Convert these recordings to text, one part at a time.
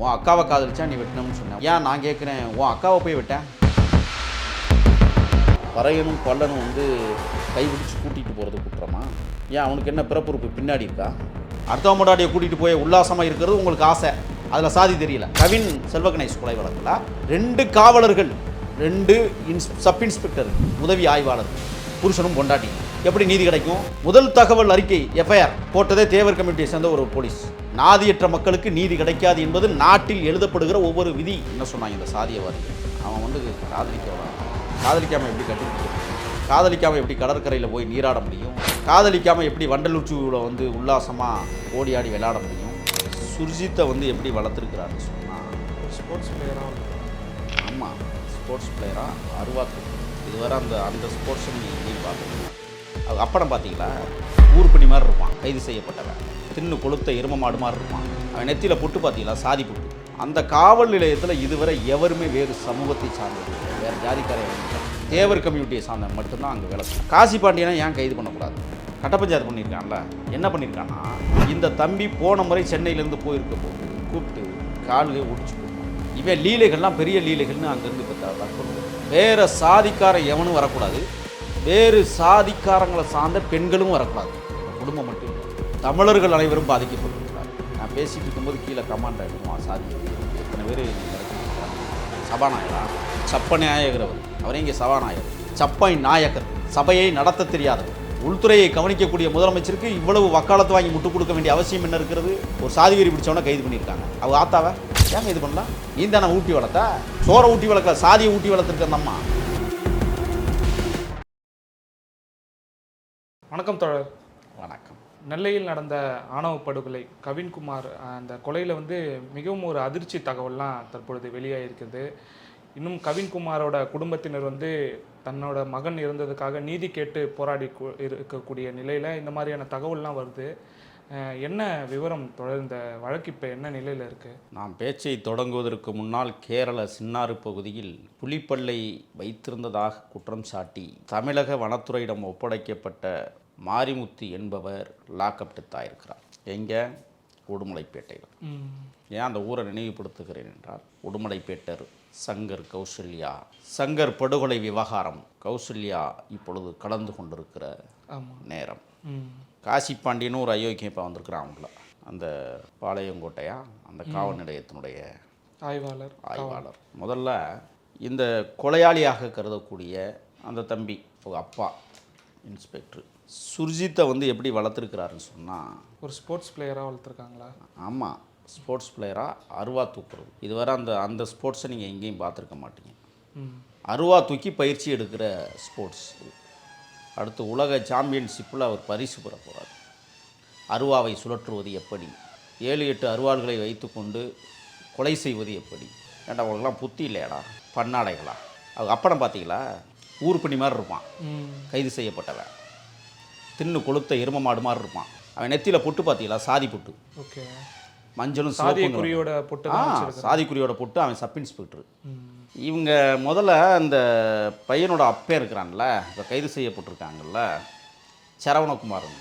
உன் அக்காவை காதலிச்சா நீ வெட்டணும்னு சொன்னேன் ஏன் நான் கேட்குறேன் உன் அக்காவை போய் விட்டேன் பறையனும் கொல்லனும் வந்து கைபிடிச்சு கூட்டிகிட்டு போகிறது குற்றமா? ஏன் அவனுக்கு என்ன பிறப்புறுப்பு பின்னாடி இருக்கா? அடுத்த முன்னாடியை கூட்டிகிட்டு போய் உல்லாசமாக இருக்கிறது உங்களுக்கு ஆசை. அதில் சாதி தெரியல. கவின் செல்வகணேஷ் கொலை வழக்கில் ரெண்டு காவலர்கள் ரெண்டு இன்ஸ் சப் இன்ஸ்பெக்டர் உதவி ஆய்வாளர் புருஷனும் பொண்டாட்டி எப்படி நீதி கிடைக்கும்? முதல் தகவல் அறிக்கை எஃப்ஐஆர் போட்டதே தேவர் கமிட்டியை சேர்ந்த ஒரு போலீஸ். நாதியற்ற மக்களுக்கு நீதி கிடைக்காது என்பது நாட்டில் எழுதப்படுகிற ஒவ்வொரு விதி. என்ன சொன்னாங்க இந்த சாதியவாதிகள் அவன் வந்து காதலிக்க காதலிக்காமல் காதலிக்காம எப்படி கட்டி காதலிக்காம எப்படி கடற்கரையில் போய் நீராட முடியும்? காதலிக்காம எப்படி வண்டலூச்சியில் வந்து உல்லாசமாக ஓடி ஆடி விளையாட முடியும்? சுர்ஜித்தை வந்து எப்படி வளர்த்துருக்கிறாருன்னு சொன்னால் ஸ்போர்ட்ஸ் பிளேயராக ஆமாம் ஸ்போர்ட்ஸ் பிளேயராக அருவாக்கு இதுவரை அந்த அந்த ஸ்போர்ட்ஸை நீங்கள் எங்கேயும் அது அப்படம் பார்த்தீங்களா? ஊர்பணி மாதிரி இருப்பான் கைது செய்யப்பட்டவன். தின்னு கொளுத்த எரும மாடு மாதிரி இருப்பான். அவன் நெத்தியில் புட்டு பார்த்தீங்களா? சாதி புட்டு. அந்த காவல் நிலையத்தில் இதுவரை எவருமே வேறு சமூகத்தை சார்ந்தது வேறு ஜாதிக்கார தேவர் கம்யூனிட்டியை சார்ந்த மட்டும்தான் அங்கே வேலை காசி பாண்டியனை ஏன் கைது பண்ணக்கூடாது? கட்டப்பஞ்சாயத்து பண்ணியிருக்கான்ல. என்ன பண்ணியிருக்கான்னா இந்த தம்பி போன முறை சென்னையிலேருந்து போயிருக்க போது கூப்பிட்டு கால்களை ஒடிச்சு இவன் லீலைகள்லாம் பெரிய லீலைகள்னு அங்கேருந்து இப்போ வேறு சாதிக்கார எவனும் வரக்கூடாது. வேறு சாதிக்காரங்களை சார்ந்த பெண்களும் வரக்கூடாது. குடும்பம் மட்டும் தமிழர்கள் அனைவரும் பாதிக்கப்பட்டிருக்கிறார் நான் பேசிட்டு இருக்கும்போது கீழே கமாண்ட் ஆகிடுமா? சாதி எத்தனை பேர் சபாநாயகரா? சப்ப அவர் அவரே இங்கே சபாநாயகர். சப்பை நாயகர். சபையை நடத்த தெரியாதவர் உள்துறையை கவனிக்கக்கூடிய முதலமைச்சருக்கு இவ்வளவு வக்காலத்து வாங்கி முட்டு கொடுக்க வேண்டிய அவசியம் என்ன இருக்கிறது? ஒரு சாதி வெறி பிடிச்சவன கைது பண்ணியிருக்காங்க. அவங்க ஆத்தாவை? ஏன் இது பண்ணலாம்? நீ தானே ஊட்டி வளர்த்த? சோறை ஊட்டி வளர்க்கல சாதியை ஊட்டி வளர்த்துருக்க அந்த அம்மா. வணக்கம் தோழர். வணக்கம். நெல்லையில் நடந்த ஆணவ படுகொலை கவின்குமார் அந்த கொலையில் வந்து மிகவும் ஒரு அதிர்ச்சி தகவல்லாம் தற்பொழுது வெளியாகிருக்குது இன்னும் கவின்குமாரோட குடும்பத்தினர் வந்து தன்னோட மகன் இருந்ததுக்காக நீதி கேட்டு போராடி இருக்கக்கூடிய நிலையில் இந்த மாதிரியான தகவல்லாம் வருது. என்ன விவரம் தொடர்ந்த வழக்கு இப்போ என்ன நிலையில் இருக்குது நாம் பேச்சை தொடங்குவதற்கு முன்னால் கேரள சின்னாறு பகுதியில் புலிப்பல்லை வைத்திருந்ததாக குற்றம் சாட்டி தமிழக வனத்துறையிடம் ஒப்படைக்கப்பட்ட மாரிமுத்து என்பவர் லாக்அப் டெத் ஆயிருக்கிறார் எங்கே? உடுமலைப்பேட்டையில். ஏன் அந்த ஊரை நினைவுபடுத்துகிறேன் என்றால் உடுமலைப்பேட்டர் சங்கர் கௌசல்யா சங்கர் படுகொலை விவகாரம் கௌசல்யா இப்பொழுது கலந்து கொண்டிருக்கிற நேரம். காசி பாண்டியன்னு ஒரு அயோக்கியம் இப்போ வந்திருக்கிறான் அவங்கள. அந்த பாளையங்கோட்டையா? அந்த காவல் நிலையத்தினுடைய ஆய்வாளர் ஆய்வாளர். முதல்ல இந்த கொலையாளியாக கருதக்கூடிய அந்த தம்பி அப்பா இன்ஸ்பெக்டர் சுர்ஜித்தை வந்து எப்படி வளர்த்துருக்கிறாருன்னு சொன்னால் ஒரு ஸ்போர்ட்ஸ் பிளேயராக வளர்த்துருக்காங்களா? ஆமாம் ஸ்போர்ட்ஸ் பிளேயராக அருவா தூக்குறது. இதுவரை அந்த அந்த ஸ்போர்ட்ஸை நீங்கள் எங்கேயும் பார்த்துருக்க மாட்டீங்க. அருவா தூக்கி பயிற்சி எடுக்கிற ஸ்போர்ட்ஸ் அடுத்து உலக சாம்பியன்ஷிப்பில் அவர் பரிசு பெற போகிறார் அருவாவை சுழற்றுவது எப்படி? ஏழு எட்டு அருவாள்களை வைத்துக்கொண்டு கொலை செய்வது எப்படி? ஏன்டா அவங்களுக்குலாம் புத்தி இல்லையாடா? பன்னாடைகளா அவங்க அப்படம் பார்த்தீங்களா? ஊர்பணி மாதிரி இருப்பான். கைது செய்யப்பட்டவன். தின்னு கொளுத்த எரும மாடு மாதிரி இருப்பான். அவன் நெத்தியில் பொட்டு பார்த்தீங்களா சாதி பொட்டு. ஓகே. மஞ்சளும் குறியோட பொட்டு ஆ. சாதிக்குறியோட பொட்டு அவன் சப் இன்ஸ்பெக்டர். இவங்க முதல்ல அந்த பையனோட அப்பே இருக்கிறான்ல இப்போ கைது செய்யப்பட்டிருக்காங்கல்ல சரவணகுமாரன்.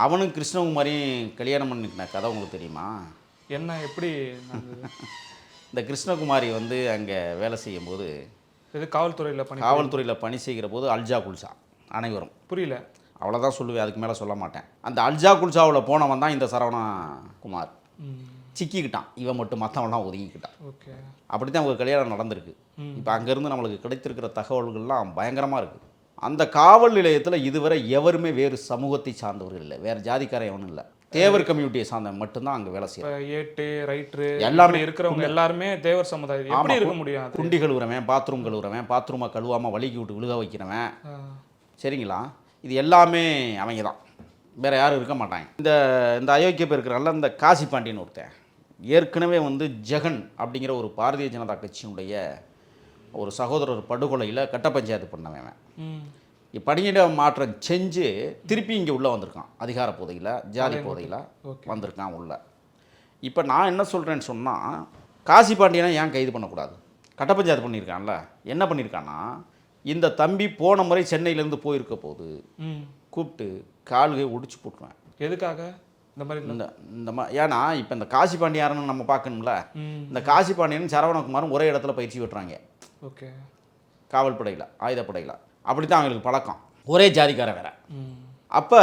அவனும் கிருஷ்ணகுமாரியும் கல்யாணம் பண்ணிக்கின கதை உங்களுக்கு தெரியுமா? என்ன எப்படி இந்த கிருஷ்ணகுமாரி வந்து அங்கே வேலை செய்யும்போது இது காவல்துறையில் பணி காவல்துறையில் பணி செய்கிற போது அல்ஜா குல்சா அனைவரும். புரியல. அவ்வளோதான் சொல்லுவேன் அதுக்கு மேலே சொல்ல மாட்டேன். அந்த அல்ஜா குல்சாவில் போனவன் தான் இந்த சரவணகுமார். ம் சிக்கிக்கிட்டான். இவன் மட்டும் மற்றவன்லாம் ஒதுங்கிக்கிட்டான். ஓகே. அப்படி தான் அவங்க கல்யாணம் நடந்திருக்கு. இப்போ அங்கேருந்து நம்மளுக்கு கிடைத்திருக்கிற தகவல்கள்லாம் பயங்கரமாக இருக்குது அந்த காவல் நிலையத்தில் இதுவரை எவருமே வேறு சமூகத்தை சார்ந்தவர்கள் இல்லை. வேறு ஜாதிக்காரன் எவனும் இல்லை. தேவர் கம்யூனிட்டியை சார்ந்த மட்டும்தான் அங்கே வேலை செய்யும் ஏட்டு ரைட்ரு எல்லாமே எல்லாமே இருக்கிறவங்க எல்லாருமே தேவர் சமுதாயம் எப்படி இருக்க முடியும் குண்டி கழுவுறவன் பாத்ரூம் கழுவுறவன் பாத்ரூமை கழுவாமல் வலிக்கி விட்டு விழுக வைக்கிறவன். சரிங்களா? இது எல்லாமே அவங்க தான் வேறு யாரும் இருக்க மாட்டாங்க. இந்த இந்த அயோக்கிய பேர் இருக்கிறான்ல இந்த காசி பாண்டியன் ஒருத்தன். ஏற்கனவே வந்து ஜெகன் அப்படிங்கிற ஒரு பாரதிய ஜனதா கட்சியினுடைய ஒரு சகோதரர் படுகொலையில் கட்ட பஞ்சாயத்து பண்ணவன் பணியிட மாற்றம் செஞ்சு திருப்பி இங்கே உள்ளே வந்திருக்கான். அதிகார போதையில் ஜாதி போதையில். வந்திருக்கான் உள்ள. இப்போ நான் என்ன சொல்கிறேன்னு சொன்னால் காசி பாண்டியனை ஏன் கைது பண்ணக்கூடாது? கட்ட பஞ்சாயத்து பண்ணியிருக்கான்ல. என்ன பண்ணியிருக்கான்னா இந்த தம்பி போன முறை சென்னையிலேருந்து போயிருக்க போது கூப்பிட்டு கால்கை ஒடிச்சு போட்டுருவேன். எதுக்காக? இந்த மாதிரி. இந்த இந்த மா ஏன்னா இப்போ இந்த காசி பாண்டியாரன்னு நம்ம பார்க்கணும்ல. இந்த காசி பாண்டியன் சரவணகுமாரும் ஒரே இடத்துல பயிற்சி விட்டுறாங்க ஓகே. காவல்படையில் ஆயுதப்படையில். அப்படி தான் அவங்களுக்கு பழக்கம். ஒரே ஜாதிக்காரன் வேற. அப்போ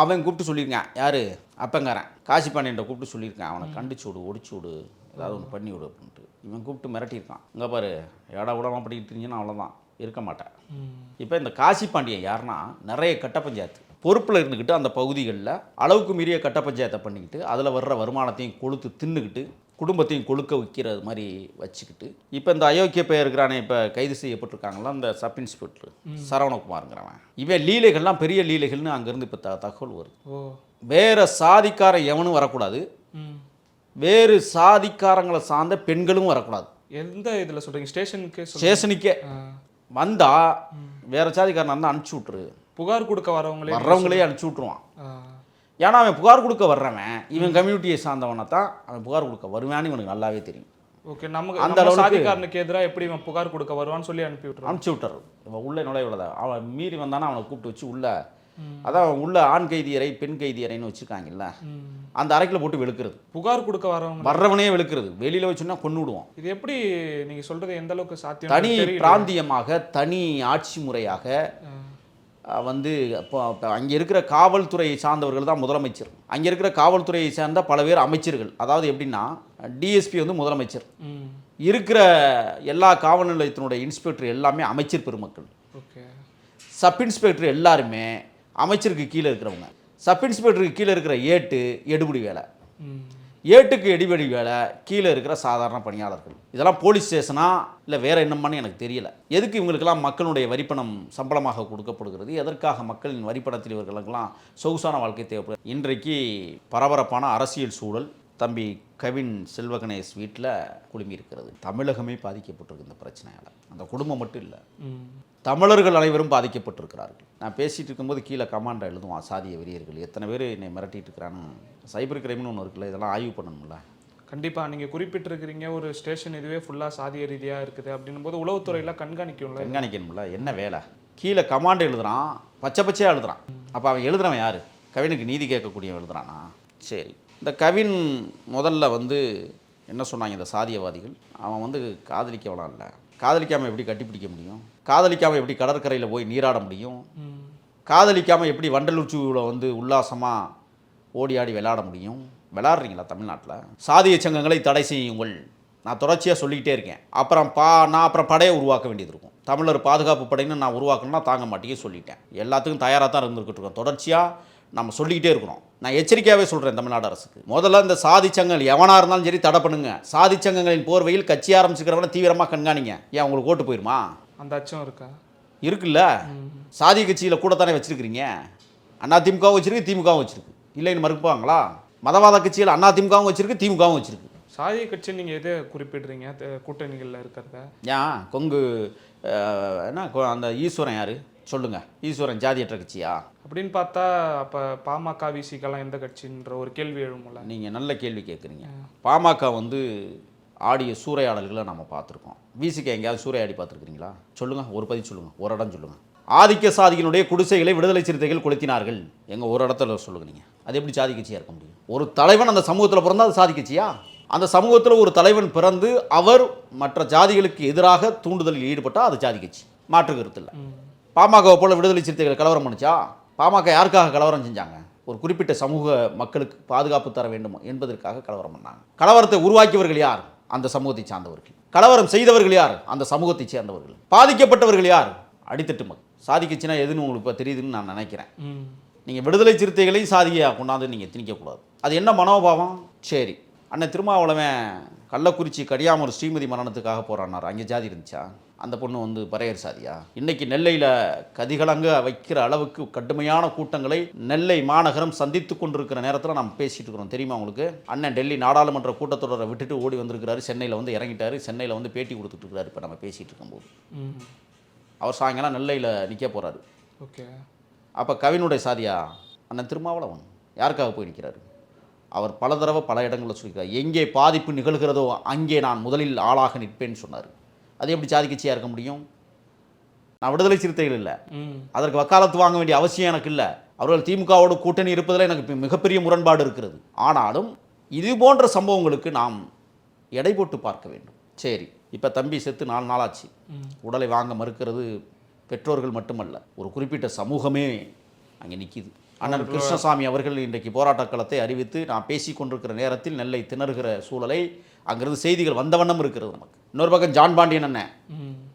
அவன் கூப்பிட்டு சொல்லியிருக்கான் யார்? அப்பங்காரன். காசி பாண்டியன்ட்ட கூப்பிட்டு சொல்லியிருக்கான் அவனை கண்டிச்சு விடு ஒடிச்சு விடு ஏதாவது ஒன்று பண்ணி விடு அப்படின்ட்டு. இவன் கூப்பிட்டு மிரட்டியிருக்கான். இங்கே பாரு ஏடா விடாமல் படிக்கிட்டு இருந்தீங்கன்னா அவ்வளோதான் இருக்க மாட்டேன். இப்போ இந்த காசி பாண்டியன் யாருன்னா நிறைய கட்ட பஞ்சாயத்து. பொறுப்பில் இருந்துக்கிட்டு அந்த பகுதிகளில் அளவுக்கு மீறிய கட்ட பஞ்சாயத்தை பண்ணிக்கிட்டு அதில் வர்ற வருமானத்தையும் கொளுத்து தின்னுக்கிட்டு குடும்பத்தையும் கொழுக்க வைக்கிறது மாதிரி வச்சுக்கிட்டு இப்போ இந்த அயோக்கிய பெயர் இருக்கிறானே இப்போ கைது செய்யப்பட்டிருக்காங்களா அந்த சப் இன்ஸ்பெக்டர் சரவணகுமாருங்கிறவன். இவன் லீலைகள்லாம் பெரிய லீலைகள்னு அங்கேருந்து இப்போ த தகவல் வருது. வேற சாதிக்காரன் எவனும் வரக்கூடாது. வேறு சாதிக்காரங்களை சார்ந்த பெண்களும் வரக்கூடாது. எந்த இதுல சொல்றீங்க? ஸ்டேஷனுக்கு ஸ்டேஷனுக்கே. வந்தா வேற சாதிக்காரன் இருந்தால் அனுப்பிச்சி விட்ரு புகார் கொடுக்க வரவங்களே வர்றவங்களே அனுப்பிச்சி விட்ருவான் ஏன்னா அவன் புகார் கொடுக்க வர்றவன் இவன் கம்யூனிட்டியை சார்ந்தவனை தான் அவன் புகார் கொடுக்க வருவான்னு இவனுக்கு நல்லாவே தெரியும். ஓகே நமக்கு அந்த சாதிக்காரனுக்கு எதிராக எப்படி இவன் புகார் கொடுக்க வருவான்னு சொல்லி அனுப்பி விட்டுருவான்? அனுப்பிச்சி விட்டுறது இவன் உள்ளே நுழைய விடாத அவன் மீறி வந்தானா அவனை கூப்பிட்டு வச்சு உள்ள அதான் உள்ள ஆண் கைதி அறை பெண் கைதி அறைன்னு வச்சுருக்காங்கல்ல. அந்த அறைக்குள்ள போட்டு வெளுக்கிறது. புகார் கொடுக்க வரவங்க வர்றவனே வெளுக்கிறது. வெளியில் வச்சுன்னா கொண்டு விடுவோம் இது எப்படி நீங்க சொல்றது எந்த அளவுக்கு சாத்தியம் தனி பிராந்தியமாக தனி ஆட்சி முறையாக வந்து இப்போ அங்கே இருக்கிற காவல்துறையை சார்ந்தவர்கள் தான் முதலமைச்சர். அங்கே இருக்கிற காவல்துறையை சார்ந்த பல பேர் அமைச்சர்கள். அதாவது எப்படின்னா டிஎஸ்பி வந்து முதலமைச்சர். இருக்கிற எல்லா காவல் நிலையத்தினுடைய இன்ஸ்பெக்டர் எல்லாமே அமைச்சர் பெருமக்கள். ஓகே. சப் இன்ஸ்பெக்டர் எல்லாருமே அமைச்சருக்கு கீழே இருக்கிறவங்க. சப் இன்ஸ்பெக்டருக்கு கீழே இருக்கிற ஏட்டு எடுபடி வேலை. ஏட்டுக்கு எடிபடி வேலை கீழே இருக்கிற சாதாரண பணியாளர்கள். இதெல்லாம் போலீஸ் ஸ்டேஷனா இல்லை வேற என்னமான்னு எனக்கு தெரியல. எதுக்கு இவங்களுக்கெல்லாம் மக்களுடைய வரிப்பணம் சம்பளமாக கொடுக்கப்படுகிறது? எதற்காக மக்களின் வரிப்பணத்தில் இவர்களுக்கெல்லாம் சொகுசான வாழ்க்கை தேவைப்படுது இன்றைக்கு பரபரப்பான அரசியல் சூழல் தம்பி கவின் செல்வகணேஷ் வீட்டில் குழுமி இருக்கிறது தமிழகமே பாதிக்கப்பட்டிருக்கு இந்த பிரச்சனையால். அந்த குடும்பம் மட்டும் இல்லை. தமிழர்கள் அனைவரும் பாதிக்கப்பட்டிருக்கிறார்கள். நான் பேசிகிட்டு இருக்கும்போது கீழே கமாண்டா எழுதுவான் சாதிய வெறியர்கள். எத்தனை பேர் என்னை மிரட்டிட்டு இருக்கிறான்னு சைபர் கிரைம்னு ஒன்று இருக்குல்ல இதெல்லாம் ஆய்வு பண்ணணும்ல. கண்டிப்பா நீங்க குறிப்பிட்டிருக்கிறீங்க ஒரு ஸ்டேஷன் இதுவே ஃபுல்லா சாதிய ரீதியா இருக்குது அப்படின்னும் போது உளவுத்துறையில கண்காணிக்கும்ல கண்காணிக்கணும்ல. என்ன வேலை? கீழே கமாண்ட் எழுதுறான் பச்சை பச்சையாக எழுதுறான். அப்போ அவன் எழுதுறவன் யார்? கவினுக்கு நீதி கேட்கக்கூடியவன் எழுதுறானா? சரி. இந்த கவின் முதல்ல வந்து என்ன சொன்னாங்க இந்த சாதியவாதிகள்? அவன் வந்து காதலிக்கவலாம் இல்லை. காதலிக்காமல் எப்படி கட்டிப்பிடிக்க முடியும்? காதலிக்காமல் எப்படி கடற்கரையில் போய் நீராட முடியும்? காதலிக்காமல் எப்படி வண்டலூச்சியில் வந்து உல்லாசமாக ஓடி ஆடி விளையாட முடியும்? விளையாடுறீங்களா தமிழ்நாட்டில்? சாதிய சங்கங்களை தடை செய்யுங்கள். நான் தொடர்ச்சியாக சொல்லிக்கிட்டே இருக்கேன். அப்புறம் பா நான் அப்புறம் படையை உருவாக்க வேண்டியது இருக்கும். தமிழர் பாதுகாப்பு படைன்னு நான் உருவாக்கணும்னா தாங்க மாட்டேங்க சொல்லிட்டேன். எல்லாத்துக்கும் தயாராக தான் இருந்துக்கிட்டு இருக்கோம். தொடர்ச்சியாக நம்ம சொல்லிக்கிட்டே இருக்கிறோம். நான் எச்சரிக்கையாகவே சொல்கிறேன் தமிழ்நாடு அரசுக்கு. முதல்ல இந்த சாதி சங்கங்கள் எவனாக இருந்தாலும் சரி தடை பண்ணுங்க. சாதி சங்கங்களின் போர்வையில் கட்சி ஆரம்பிச்சுக்கிறவன தீவிரமாக கண்காணிங்க. ஏன் உங்களுக்கு ஓட்டு போயிருமா? அந்த அச்சம் இருக்கா? இருக்குல்ல. சாதி கட்சியில் கூட தானே வச்சிருக்கிறீங்க? அண்ணா திமுகவும் வச்சிருக்கு திமுகவும் வச்சிருக்கு. இல்லைன்னு மறுப்பாங்களா? மதவாத கட்சியில் அண்ணா திமுகவும் வச்சிருக்கு திமுகவும் வச்சிருக்கு. சாதிய கட்சி நீங்க எதை குறிப்பிடுறீங்க? கூட்டணிகள்ல இருக்கிறத. ஏன்? கொங்கு என்ன அந்த ஈஸ்வரன் யாரு? சொல்லுங்க. ஈஸ்வரன் ஜாதியற்ற கட்சியா? அப்படின்னு பார்த்தா அப்ப பாமக விசிக்கெல்லாம் எந்த கட்சின்ற ஒரு கேள்வி எழுமுல்ல நீங்கள் நல்ல கேள்வி கேட்குறீங்க பாமக வந்து ஆடிய சூறையாடல்களை நம்ம பார்த்துருக்கோம். விசிக்கு எங்கேயாவது சூறையாடி பார்த்துருக்கீங்களா சொல்லுங்கள் ஒரு பதிவு சொல்லுங்கள் ஒரு இடம் சொல்லுங்கள் ஆதிக்க சாதியினுடைய குடிசைகளை விடுதலை சிறுத்தைகள் கொளுத்தினார்கள். எங்கள் ஒரு இடத்துல சொல்லுங்க நீங்கள் அது எப்படி சாதி கட்சியாக இருக்க முடியும்? ஒரு தலைவன் அந்த சமூகத்தில் பிறந்தா அது சாதி கட்சியா? அந்த சமூகத்தில் ஒரு தலைவன் பிறந்து அவர் மற்ற ஜாதிகளுக்கு எதிராக தூண்டுதலில் ஈடுபட்டால் அது ஜாதி கட்சி. மாற்று கருத்து இல்லை. பாமகவை போல விடுதலை சிறுத்தைகள் கலவரம் பண்ணுச்சா? பாமக யாருக்காக கலவரம் செஞ்சாங்க? ஒரு குறிப்பிட்ட சமூக மக்களுக்கு பாதுகாப்பு தர வேண்டும்? என்பதற்காக கலவரம் பண்ணாங்க. கலவரத்தை உருவாக்கியவர்கள் யார்? அந்த சமூகத்தை சார்ந்தவர்கள். கலவரம் செய்தவர்கள் யார்? அந்த சமூகத்தை சேர்ந்தவர்கள். பாதிக்கப்பட்டவர்கள் யார்? அடித்தட்டு மக்கள். சாதி கட்சினா எதுன்னு உங்களுக்கு இப்போ தெரியுதுன்னு நான் நினைக்கிறேன். நீங்கள் விடுதலை சிறுத்தைகளையும் சாதியாக கொண்டாந்து நீங்கள் திணிக்கக்கூடாது. அது என்ன மனோபாவம்? சரி. அண்ணன் திருமாவளவன் கள்ளக்குறிச்சி கடியாமூர் ஸ்ரீமதி மரணத்துக்காக போராடினார். அங்கே ஜாதி இருந்துச்சா? அந்த பொண்ணு வந்து பறையர் சாதியா இன்னைக்கு நெல்லையில் கதிகலங்க வைக்கிற அளவுக்கு கடுமையான கூட்டங்களை நெல்லை மாநகரம் சந்தித்து கொண்டிருக்கிற நேரத்தில் நம்ம பேசிட்டு இருக்கிறோம். தெரியுமா உங்களுக்கு? அண்ணன் டெல்லி நாடாளுமன்ற கூட்டத்தொடரை விட்டுட்டு ஓடி வந்திருக்கிறாரு. சென்னையில் வந்து இறங்கிட்டாரு. சென்னையில் வந்து பேட்டி கொடுத்துட்டு இருக்காரு இப்போ நம்ம பேசிகிட்டு இருக்கும்போது. ம் அவர் சாயங்காலம் நெல்லையில் நிற்க போகிறாரு ஓகே. அப்போ கவினுடைய சாதியா? அண்ணன் திருமாவளவன். யாருக்காக போய் நிற்கிறாரு அவர் பல தடவை பல இடங்களில் சொல்லியிருக்கார். எங்கே பாதிப்பு நிகழ்கிறதோ அங்கே நான் முதலில் ஆளாக நிற்பேன்னு சொன்னார். அது எப்படி சாதி கட்சியாக இருக்க முடியும்? நான் விடுதலை சிறுத்தைகள் இல்லை. அதற்கு வக்காலத்து வாங்க வேண்டிய அவசியம் எனக்கு இல்லை. அவர்கள் திமுகவோடு கூட்டணி இருப்பதில் எனக்கு மிகப்பெரிய முரண்பாடு இருக்கிறது. ஆனாலும் இது போன்ற சம்பவங்களுக்கு நாம் எடை போட்டு பார்க்க வேண்டும். சரி. இப்போ தம்பி செத்து நாலு நாளாச்சு. உடலை வாங்க மறுக்கிறது பெற்றோர்கள் மட்டுமல்ல. ஒரு குறிப்பிட்ட சமூகமே அங்கே நிற்கிது அண்ணன் கிருஷ்ணசாமி அவர்கள் இன்றைக்கு போராட்டக் களத்தை அறிவித்து நான் பேசிக் கொண்டிருக்கிற நேரத்தில் நெல்லை திணறுகிற சூழலை அங்கிருந்து செய்திகள் வந்த வண்ணம் இருக்கிறது நமக்கு. இன்னொரு பக்கம் ஜான் பாண்டியன் அண்ணன்.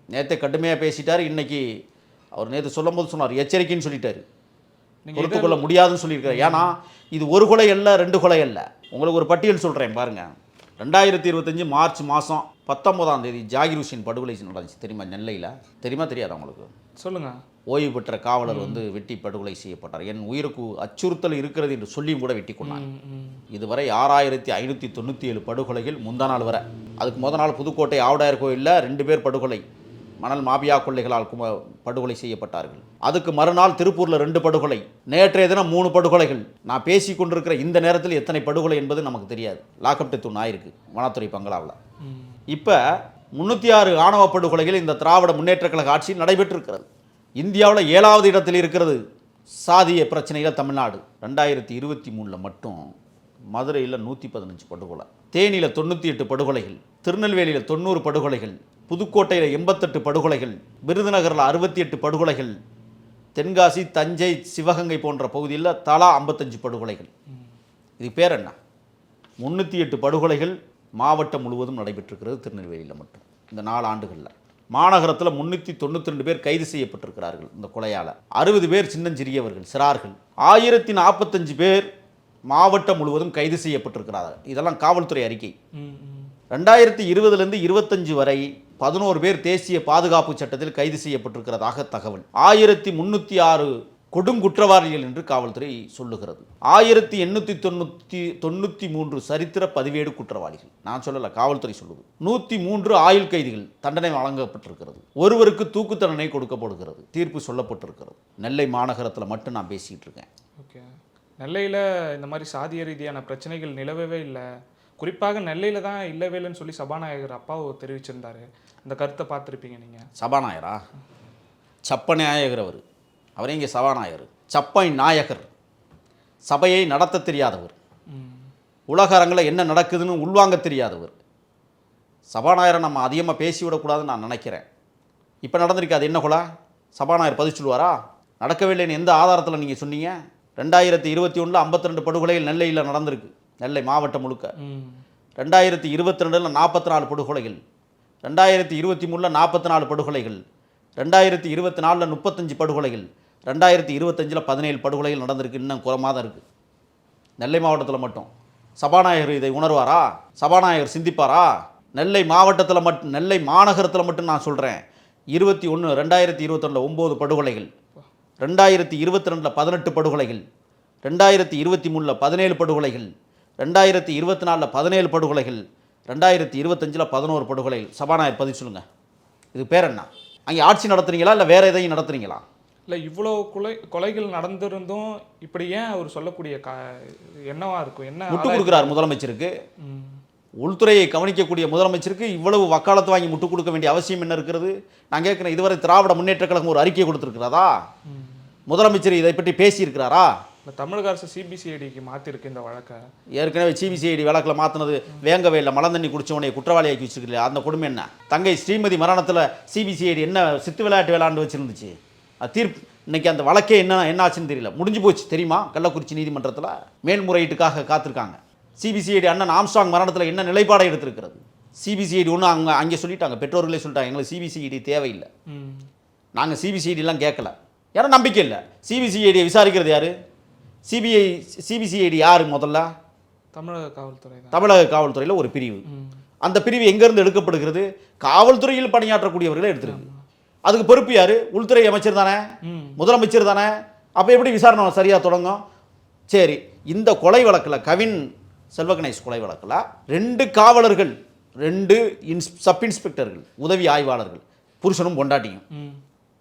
நேற்று கடுமையாக பேசிட்டார். இன்னைக்கு அவர் நேற்று சொல்லும்போது சொன்னார். எச்சரிக்கைன்னு சொல்லிட்டாரு. நீங்க பொறுத்து கொள்ள முடியாதுன்னு சொல்லியிருக்காரு. ஏன்னா இது ஒரு கொலை அல்ல ரெண்டு கொலை அல்ல. உங்களுக்கு ஒரு பட்டியல் சொல்கிறேன் பாருங்க. ரெண்டாயிரத்தி இருபத்தஞ்சு மார்ச் மாதம் பத்தொன்பதாம் தேதி ஜாகிர் ஹுசேன் படுகொலை நடந்துச்சு. தெரியுமா நெல்லையில்? தெரியுமா தெரியாதா உங்களுக்கு? சொல்லுங்க. ஓய்வு பெற்ற காவலர் வந்து வெட்டி படுகொலை செய்யப்பட்டார். என் உயிருக்கு அச்சுறுத்தல் இருக்கிறது என்று சொல்லியும் கூட வெட்டி கொண்டாங்க ம் இதுவரை ஆறாயிரத்தி ஐநூற்றி தொண்ணூற்றி ஏழு படுகொலைகள் முந்தா நாள் வரை. அதுக்கு முத நாள் புதுக்கோட்டை ஆவுடையார் கோயிலில் ரெண்டு பேர் படுகொலை மணல் மாபியா கொள்ளைகளால் கும படுகொலை செய்யப்பட்டார்கள். அதுக்கு மறுநாள் திருப்பூரில் ரெண்டு படுகொலை நேற்றைய தினம் மூணு படுகொலைகள். நான் பேசி கொண்டிருக்கிற இந்த நேரத்தில் எத்தனை படுகொலை என்பது நமக்கு தெரியாது. லாக்அப் ஒன்று ஆயிருக்கு வனத்துறை பங்களாவில். இப்போ முந்நூற்றி ஆறு ஆணவ படுகொலைகள் இந்த திராவிட முன்னேற்றக் கழக ஆட்சியில் நடைபெற்றிருக்கிறது. இந்தியாவில் ஏழாவது இடத்தில் இருக்கிறது சாதிய பிரச்சனையில் தமிழ்நாடு. ரெண்டாயிரத்தி இருபத்தி மூணில் மட்டும் மதுரையில் நூற்றி பதினஞ்சு படுகொலை தேனியில் தொண்ணூற்றி எட்டு படுகொலைகள் திருநெல்வேலியில் தொண்ணூறு படுகொலைகள் புதுக்கோட்டையில் எண்பத்தெட்டு படுகொலைகள் விருதுநகரில் அறுபத்தி எட்டு படுகொலைகள் தென்காசி தஞ்சை சிவகங்கை போன்ற பகுதியில் தலா ஐம்பத்தஞ்சு படுகொலைகள். இது பேர் என்ன? முந்நூற்றி எட்டு படுகொலைகள் மாவட்டம் முழுவதும் நடைபெற்றிருக்கிறது திருநெல்வேலியில் மட்டும். இந்த நாலு ஆண்டுகளில். மாநகரத்தில் முன்னூற்றி தொண்ணூற்றி ரெண்டு பேர் கைது செய்யப்பட்டிருக்கிறார்கள் இந்த கொலையால். அறுபது பேர் சின்னஞ்சிறியவர்கள் சிறார்கள். ஆயிரத்தி நாற்பத்தஞ்சு பேர் மாவட்டம் முழுவதும் கைது செய்யப்பட்டிருக்கிறார்கள். இதெல்லாம் காவல்துறை அறிக்கை. ரெண்டாயிரத்தி இருபதுலேருந்து இருபத்தஞ்சு வரை பதினோரு பேர் தேசிய பாதுகாப்பு சட்டத்தில் கைது செய்யப்பட்டிருக்கிறதாக தகவல். ஆயிரத்தி முன்னூற்றி ஆறு கொடுங்குற்றவாளிகள் என்று காவல்துறை சொல்லுகிறது. ஆயிரத்தி எண்ணூற்றி தொண்ணூற்றி தொண்ணூற்றி மூன்று சரித்திர பதிவேடு குற்றவாளிகள். நான் சொல்லலை காவல்துறை சொல்லுது. நூற்றி மூன்று ஆயுள் கைதிகள் தண்டனை வழங்கப்பட்டிருக்கிறது. ஒருவருக்கு தூக்கு தண்டனை கொடுக்கப்படுகிறது. தீர்ப்பு சொல்லப்பட்டிருக்கிறது. நெல்லை மாநகரத்தில் மட்டும் நான் பேசிக்கிட்டு இருக்கேன். ஓகே. நெல்லையில் இந்த மாதிரி சாதிய ரீதியான பிரச்சனைகள் நிலவவே இல்லை. குறிப்பாக நெல்லையில் தான் இல்லவே இல்லைன்னு சொல்லி சபாநாயகர் அப்பாவு தெரிவிச்சிருந்தாரு. அந்த கருத்தை பார்த்துருப்பீங்க நீங்கள் சபாநாயகரா? சப்ப நாயகர் அவர். அவரே இங்கே சபாநாயகர் சப்பை நாயகர். சபையை நடத்த தெரியாதவர். உலக அரங்கில் என்ன நடக்குதுன்னு உள்வாங்க தெரியாதவர். சபாநாயகரை நம்ம அதிகமாக பேசிவிடக்கூடாதுன்னு நான் நினைக்கிறேன். இப்போ நடந்திருக்கு அது என்ன கொலா சபாநாயகர் பதில் சொல்லுவாரா? நடக்கவில்லைன்னு எந்த ஆதாரத்தில் நீங்கள் சொன்னீங்க? ரெண்டாயிரத்தி இருபத்தி ஒன்றில் ஐம்பத்தி ரெண்டு படுகொலைகள் நெல்லையில் நடந்திருக்கு. நெல்லை மாவட்டம் முழுக்க. ரெண்டாயிரத்தி இருபத்தி ரெண்டில் நாற்பத்தி நாலு படுகொலைகள். ரெண்டாயிரத்தி இருபத்தி மூணில் நாற்பத்தி நாலு படுகொலைகள். ரெண்டாயிரத்தி இருபத்தி நாலில் முப்பத்தஞ்சு படுகொலைகள் ரெண்டாயிரத்தி இருபத்தஞ்சில் பதினேழு படுகொலைகள் நடந்திருக்கு இன்னும் குறமாக தான் இருக்குது நெல்லை மாவட்டத்தில் மட்டும். சபாநாயகர் இதை உணர்வாரா? சபாநாயகர் சிந்திப்பாரா? நெல்லை மாவட்டத்தில் மட்டும் நெல்லை மாநகரத்தில் மட்டும் நான் சொல்கிறேன் இருபத்தி ஒன்று ரெண்டாயிரத்தி இருபத்தொன்னில் ஒம்பது படுகொலைகள் ரெண்டாயிரத்தி இருபத்தி ரெண்டில் பதினெட்டு படுகொலைகள் ரெண்டாயிரத்தி இருபத்தி மூணில் பதினேழு படுகொலைகள் ரெண்டாயிரத்தி இருபத்தி நாலில் பதினேழு படுகொலைகள் ரெண்டாயிரத்தி இருபத்தஞ்சில் பதினோரு படுகொலைகள். சபாநாயகர் பதிவு சொல்லுங்கள் இது பேர் என்ன? அங்கே ஆட்சி நடத்துறீங்களா இல்லை வேறு எதையும் நடத்துறீங்களா? இல்லை இவ்வளோ கொலை கொலைகள் நடந்திருந்தும் இப்படி ஏன் அவர் சொல்லக்கூடிய கா என்னவா இருக்கும்? என்ன முட்டு கொடுக்குறார் முதலமைச்சருக்கு. உள்துறையை கவனிக்கக்கூடிய முதலமைச்சருக்கு இவ்வளவு வக்காலத்து வாங்கி முட்டு கொடுக்க வேண்டிய அவசியம் என்ன இருக்கிறது? நான் கேட்குறேன் இதுவரை திராவிட முன்னேற்றக் கழகம் ஒரு அறிக்கை கொடுத்துருக்கிறதா? முதலமைச்சர் இதை பற்றி பேசியிருக்கிறாரா? இல்லை தமிழக அரசு சிபிசிஐடிக்கு மாற்றிருக்கு இந்த வழக்கை. ஏற்கனவே சிபிசிஐடி வழக்கில் மாற்றினது வேங்கவே இல்லை மலந்தண்ணி குடிச்சவனை குற்றவாளியாக்கி வச்சிருக்கல அந்த கொடுமை என்ன? தங்கை ஸ்ரீமதி மரணத்தில் சிபிசிஐடி என்ன சித்து விளையாட்டு விளையாண்டு வச்சிருந்துச்சு? அது தீர்ப்பு இன்னைக்கு அந்த வழக்கே என்ன என்ன ஆச்சுன்னு தெரியல. முடிஞ்சு போச்சு தெரியுமா? கள்ளக்குறிச்சி நீதிமன்றத்தில் மேல்முறையீட்டுக்காக காத்திருக்காங்க. சிபிசிஐடி அண்ணன் ஆம்ஸ்டாங் மரணத்தில் என்ன நிலைப்பாடை எடுத்திருக்கிறது? சிபிசிஐடி ஒன்று அங்கே அங்கே சொல்லிட்டாங்க பெற்றோர்களே சொல்லிட்டாங்க எங்களுக்கு சிபிசிஐடி தேவையில்லை. நாங்கள் சிபிசிஐடிலாம் கேட்கல. ஏன்னா நம்பிக்கை இல்லை. சிபிசிஐடியை விசாரிக்கிறது யார்? சிபிஐ சிபிசிஐடி யார் முதல்ல? தமிழக காவல்துறை தமிழக காவல்துறையில் ஒரு பிரிவு. அந்த பிரிவு எங்கேருந்து எடுக்கப்படுகிறது? காவல்துறையில் பணியாற்றக்கூடியவர்களே எடுத்திருக்கு. அதுக்கு பொறுப்பு யார்? உள்துறை அமைச்சர் தானே? முதலமைச்சர் தானே? அப்போ எப்படி விசாரணை சரியாக தொடங்கும்? சரி இந்த கொலை வழக்கில் கவின் செல்வகணேஷ் கொலை வழக்கில் ரெண்டு காவலர்கள் ரெண்டு இன்ஸ் சப் இன்ஸ்பெக்டர்கள் உதவி ஆய்வாளர்கள் புருஷனும் பொண்டாட்டியும். ம்.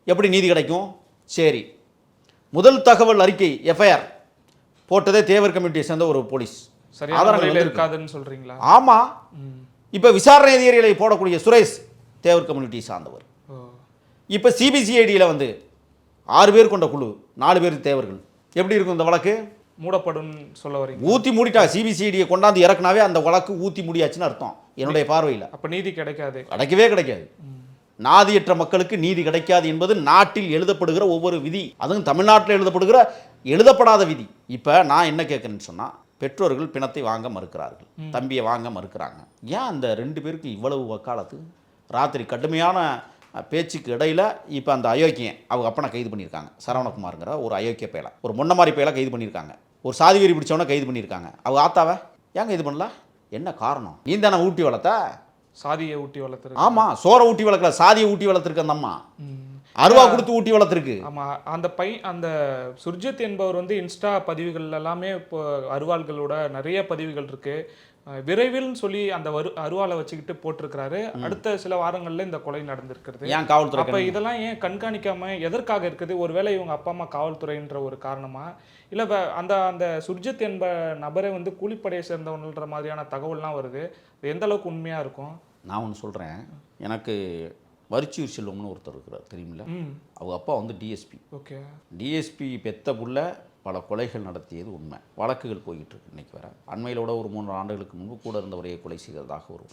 எப்படி நீதி கிடைக்கும்? சரி. முதல் தகவல் அறிக்கை எஃப்ஐஆர். போட்டதே தேவர் கமிட்டியை சேர்ந்த ஒரு போலீஸ். ஆதாரங்கள். இருக்காதுன்னு சொல்றீங்களா? ஆமாம் ம். இப்போ விசாரணை அதிகாரிகளை போடக்கூடிய சுரேஷ் தேவர் கம்யூனிட்டி சார்ந்தவர். இப்போ சிபிசிஐடியில் வந்து ஆறு பேர் கொண்ட குழு நாலு பேர் தேவர்கள். எப்படி இருக்கும் இந்த வழக்கு? மூடப்படும் சொல்ல வரீங்க ஊற்றி மூடிட்டா சிபிசிஐடியை கொண்டாந்து இறக்குனாவே அந்த வழக்கு ஊற்றி மூடியாச்சுன்னு அர்த்தம். என்னுடைய பார்வையில். அப்ப நீதி கிடைக்காது. கிடைக்கவே கிடைக்காது. நாதியற்ற மக்களுக்கு நீதி கிடைக்காது என்பது நாட்டில் எழுதப்படுகிற ஒவ்வொரு விதி. அதுவும் தமிழ்நாட்டில் எழுதப்படுகிற எழுதப்படாத விதி. இப்போ நான் என்ன கேட்குறேன்னு சொன்னால் பெற்றோர்கள் பிணத்தை வாங்க மறுக்கிறார்கள். தம்பியை வாங்க மறுக்கிறாங்க. ஏன் அந்த ரெண்டு பேருக்கு இவ்வளவு வக்காலத்து? ராத்திரி கடுமையான பேச்சுக்கு இடையில இப்போ அந்த அயோக்கியன் அவங்க அப்பனை கைது பண்ணியிருக்காங்க. சரவணகுமாருங்கிற ஒரு அயோக்கிய பயலை ஒரு முன்னமாரி பயலை கைது பண்ணியிருக்காங்க. ஒரு சாதி வெறி பிடிச்சவனை கைது பண்ணியிருக்காங்க. அவங்க ஆத்தாவை? ஏன் கைது பண்ணல? என்ன காரணம்? நீ தானே ஊட்டி வளர்த்த? சாதியை ஊட்டி வளர்த்துறது ஆமா சோறை ஊட்டி வளர்க்கல சாதியை ஊட்டி வளர்த்துருக்கு அந்த அம்மா. ம். அருவா கொடுத்து ஊட்டி வளர்த்துருக்கு. ஆமா அந்த பை அந்த சுர்ஜித் என்பவர் வந்து இன்ஸ்டா பதிவுகள் எல்லாமே இப்போ அருவாள்களோட நிறைய பதிவுகள் இருக்கு. அஹ் விரைவில்னு சொல்லி அந்த வரு அருவாளை வச்சுக்கிட்டு போட்டிருக்கிறாரு. அடுத்த சில வாரங்கள்ல இந்த கொலை நடந்திருக்கிறது. ஏன் காவல்துறை அப்ப இதெல்லாம் ஏன் கண்காணிக்காம எதற்காக இருக்குது? ஒருவேளை இவங்க அப்பா அம்மா காவல்துறைன்ற ஒரு காரணமா? இல்ல அந்த அந்த சுர்ஜித் என்ப நபரே வந்து கூலிப்படையை சேர்ந்தவன்ற மாதிரியான தகவல்லாம் வருது. எந்த அளவுக்கு உண்மையா இருக்கும்? நான் ஒன்று சொல்றேன். எனக்கு வரிச்சியூர் செல்வம்னு ஒருத்தர் இருக்கிறார் தெரியுமில்ல? அவங்க அப்பா வந்து டிஎஸ்பி ஓகே. டிஎஸ்பி பெத்த புள்ள பல கொலைகள் நடத்தியது உண்மை. வழக்குகள் போய்கிட்டு இருக்கு இன்னைக்கு வர அண்மையிலோட ஒரு மூன்று ஆண்டுகளுக்கு முன்பு கூட இருந்தவரையே கொலை செய்ததாக ஒரு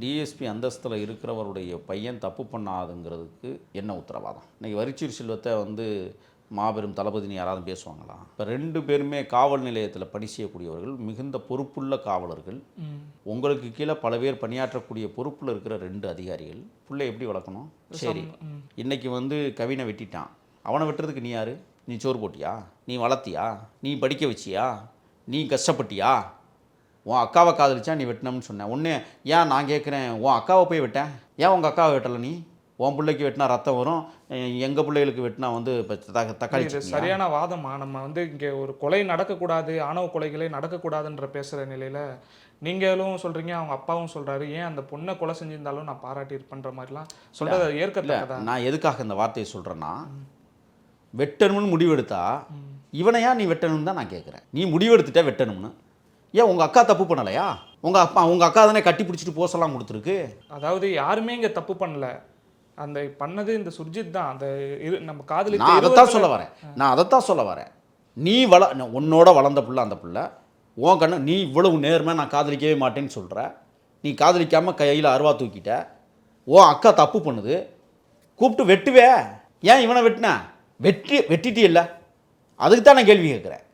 டிஎஸ்பி அந்தஸ்தில் இருக்கிறவருடைய பையன் தப்பு பண்ணாதுங்கிறதுக்கு என்ன உத்தரவாதம்? இன்னைக்கு வரிச்சீர் செல்வத்தை வந்து மாபெரும் தளபதினு யாராவது பேசுவாங்களா? இப்போ ரெண்டு பேருமே காவல் நிலையத்தில் பணி செய்யக்கூடியவர்கள் மிகுந்த பொறுப்புள்ள காவலர்கள். உங்களுக்கு கீழே பல பேர் பணியாற்றக்கூடிய பொறுப்பில் இருக்கிற ரெண்டு அதிகாரிகள். புள்ளை எப்படி வளர்க்கணும்? சரி. ம். இன்னைக்கு வந்து கவினை வெட்டிட்டான். அவனை வெட்டுறதுக்கு நீ யாரு? நீ சோறு போட்டியா? நீ வளர்த்தியா? நீ படிக்க வச்சியா? நீ கஷ்டப்பட்டியா? உன் அக்காவை காதலிச்சா நீ வெட்டினோம்னு சொன்னேன் ஒன்று ஏன் நான் கேட்குறேன் உன் அக்காவை போய் வெட்டேன். ஏன் உங்கள் அக்காவை வெட்டலை நீ? உன் பிள்ளைக்கு வெட்டினா ரத்தம் வரும் எங்கள் பிள்ளைகளுக்கு வெட்டினா வந்து தக்காளி இது? சரியான வாதமா? நம்ம வந்து இங்க ஒரு கொலை நடக்கக்கூடாது ஆணவ கொலைகளே நடக்கக்கூடாதுன்ற பேசுற நிலையில நீங்களும் சொல்றீங்க அவங்க அப்பாவும் சொல்றாரு. ஏன் அந்த பொண்ணை கொலை செஞ்சிருந்தாலும் நான் பாராட்டி இருப்பேன்ற மாதிரிலாம் இல்லை ஏற்கத்தக்கதா? நான் எதுக்காக இந்த வார்த்தையை சொல்கிறேன்னா வெட்டணும்னு முடிவெடுத்தா இவனை ஏன் நீ வெட்டணும்னு தான் நான் கேட்குறேன் நீ முடிவெடுத்துட்ட வெட்டணும்னு. ஏன் உங்கள் அக்கா தப்பு பண்ணலையா? உங்கள் அப்பா உங்கள் அக்கா தானே கட்டி பிடிச்சிட்டு போசலாம் கொடுத்துருக்கு? அதாவது யாருமே இங்க தப்பு பண்ணல. அந்த பண்ணது இந்த சுர்ஜித் தான் அந்த இரு நம்ம காதலி நான் அதைத்தான் சொல்ல வரேன். நான் அதைத்தான் சொல்ல வரேன். நீ வள உன்னோட வளர்ந்த புள்ள அந்த புள்ள உன் கண்ணு நீ இவ்வளவு நேர்மை நான் காதலிக்கவே மாட்டேன்னு சொல்கிற நீ காதலிக்காமல் கையில் அருவா தூக்கிட்ட. உன் அக்கா தப்பு பண்ணுது. கூப்பிட்டு வெட்டுவே. ஏன் இவனை வெட்டின? வெட்டி வெட்டிட்டியல்ல அதுக்கு தான் நான் கேள்வி கேட்குறேன்.